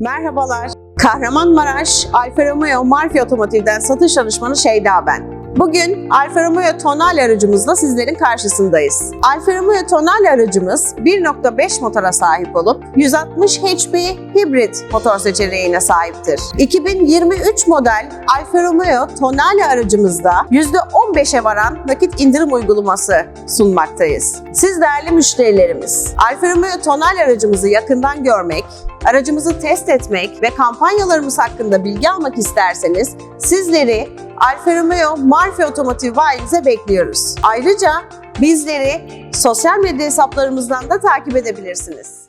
Merhabalar. Kahramanmaraş Alfa Romeo Marfi Otomotiv'den satış danışmanı Şeyda ben. Bugün Alfa Romeo Tonale aracımızla sizlerin karşısındayız. Alfa Romeo Tonale aracımız 1.5 motora sahip olup 160 HP hibrit motor seçeneğine sahiptir. 2023 model Alfa Romeo Tonale aracımızda %15'e varan nakit indirim uygulaması sunmaktayız. Siz değerli müşterilerimiz, Alfa Romeo Tonale aracımızı yakından görmek, aracımızı test etmek ve kampanyalarımız hakkında bilgi almak isterseniz sizleri Alfa Romeo Marfi Otomotiv bayimize bekliyoruz. Ayrıca bizleri sosyal medya hesaplarımızdan da takip edebilirsiniz.